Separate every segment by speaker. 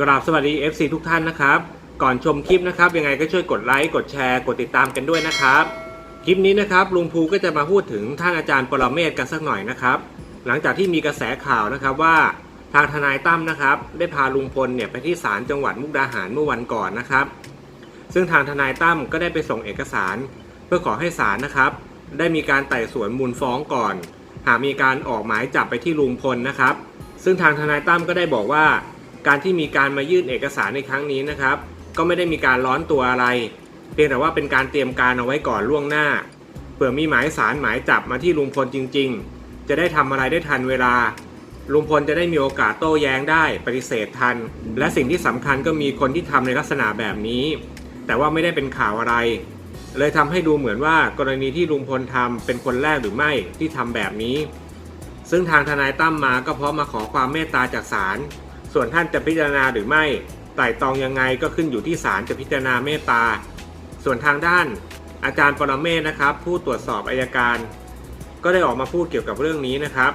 Speaker 1: กราบสวัสดี FC ทุกท่านนะครับ ก่อนชมคลิปนะครับ ยังไงก็ช่วยกดไลค์กดแชร์กดติดตามกันด้วยนะครับ คลิปนี้นะครับลุงภูก็จะมาพูดถึงท่านอาจารย์ปรเมศกันสักหน่อยนะครับ หลังจากที่มีกระแสข่าวนะครับว่าทางทนายตั้มนะครับ ได้พาลุงพลเนี่ยไปที่ศาลจังหวัดมุกดาหารเมื่อวันก่อนนะครับ ซึ่งทางทนายตั้มก็ได้ไปส่งเอกสาร เพื่อขอให้ศาลนะครับ ได้มีการไต่สวนมูลฟ้องก่อน หากมีการออกหมายจับไปที่ลุงพลนะครับ ซึ่งทางทนายตั้มก็ได้บอกว่า การที่มีการมายื่นเอกสารในครั้งนี้นะครับ ก็ไม่ได้มีการร้อนตัวอะไร เพียงแต่ว่าเป็นการเตรียมการเอาไว้ก่อนล่วงหน้าเผื่อมีหมายสารหมายจับมาที่ลุงพลจริง ๆ จะได้ทำอะไรได้ทันเวลา ลุงพลจะได้มีโอกาสโต้แย้งได้ปฏิเสธทัน และสิ่งที่สำคัญก็มีคนที่ทำในลักษณะแบบนี้ แต่ว่าไม่ได้เป็นข่าวอะไร เลยทำให้ดูเหมือนว่ากรณีที่ลุงพลทำเป็นคนแรกหรือไม่ที่ทำแบบนี้ ซึ่งทางทนายตั้มมาก็เพราะมาขอความเมตตาจากศาล ส่วนท่านจะพิจารณาหรือไม่ไต่ตองยังไงก็ขึ้นอยู่ที่ศาลจะพิจารณาเมตตา ส่วนทางด้านอาจารย์ปรเมศนะครับ ผู้ตรวจสอบอายการ ก็ได้ออกมาพูดเกี่ยวกับเรื่องนี้นะครับ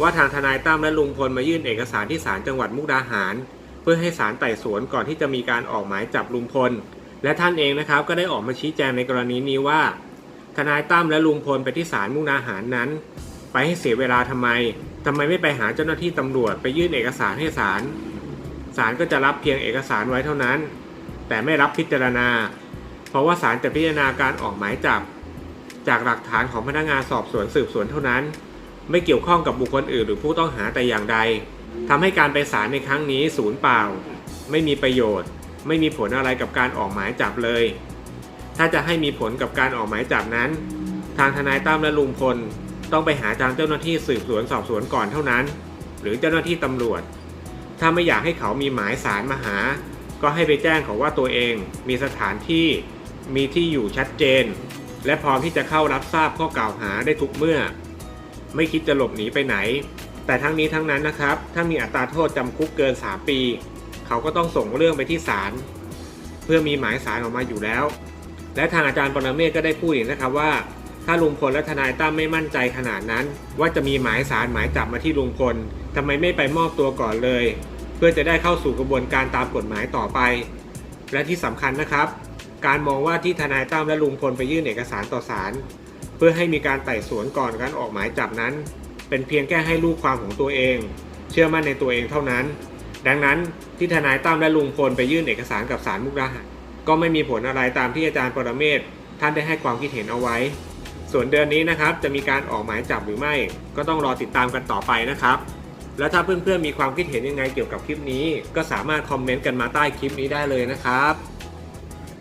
Speaker 1: ว่าทางทนายตั้มและลุงพลมายื่นเอกสารที่ศาลจังหวัดมุกดาหาร เพื่อให้ศาลไต่สวนก่อนที่จะมีการออกหมายจับลุงพล และท่านเองนะครับก็ได้ออกมาชี้แจงในกรณีนี้ว่า ทนายตั้มและลุงพลไปที่ศาลมุกดาหารนั้น ไปให้เสียเวลาทำไม ทำไมไม่ไปหาเจ้าหน้าที่ตำรวจไปยื่นเอกสารให้ศาลศาลก็จะรับเพียงเอกสารไว้เท่านั้น แต่ไม่รับพิจารณา เพราะว่าศาลจะพิจารณาการออกหมายจับ จากหลักฐานของพนักงานสอบสวนสืบสวนเท่านั้น ไม่เกี่ยวข้องกับบุคคลอื่นหรือผู้ต้องหาแต่อย่างใดทำให้การไปศาลในครั้งนี้ศูนย์เปล่า ไม่มีประโยชน์ ไม่มีผลอะไรกับการออกหมายจับเลย ถ้าจะให้มีผลกับการออกหมายจับนั้น ทางทนายตั้มและลุงพล ต้องไปหาทางเจ้าหน้าที่สืบสวนสอบสวนก่อนเท่านั้น หรือเจ้าหน้าที่ตำรวจ ถ้าไม่อยากให้เขามีหมายสารมาหา ก็ให้ไปแจ้งเขาว่าตัวเอง มีสถานที่มีที่อยู่ชัดเจน และพร้อมที่จะเข้ารับทราบข้อกล่าวหาได้ทุกเมื่อ ไม่คิดจะหลบหนีไปไหน แต่ทั้งนี้ทั้งนั้นนะครับ ถ้ามีอัตราโทษจำคุกเกิน 3 ปี เขาก็ต้องส่งเรื่องไปที่ศาลเพื่อมีหมายสารออกมาอยู่แล้ว และทางอาจารย์ปรเมศก็ได้พูดอีกนะครับว่า ถ้าลุงพลและทนายตั้มไม่มั่นใจขนาดนั้น ว่าจะมีหมายสารหมายจับมาที่ลุงพลทำไมไม่ไปมอบตัวก่อนเลย เพื่อจะได้เข้าสู่กระบวนการตามกฎหมายต่อไป และที่สำคัญนะครับ การมองว่าที่ทนายตั้มและลุงพลไปยื่นเอกสารต่อศาลเพื่อให้มีการไต่สวนก่อนการออกหมายจับนั้น เป็นเพียงแค่ให้ลูกความของตัวเอง เชื่อมั่นในตัวเองเท่านั้น ดังนั้นที่ทนายตั้มและลุงพลไปยื่นเอกสารกับศาลมุกดาหารก็ไม่มีผลอะไรตามที่อาจารย์ปรเมศท่านได้ให้ความคิดเห็นเอาไว้ ส่วนเดือนนี้นะครับจะมีการออกหมายจับหรือไม่ ก็ต้องรอติดตามกันต่อไปนะครับ แล้วถ้าเพื่อนๆมีความคิดเห็นยังไงเกี่ยวกับคลิปนี้ ก็สามารถคอมเมนต์กันมาใต้คลิปนี้ได้เลยนะครับ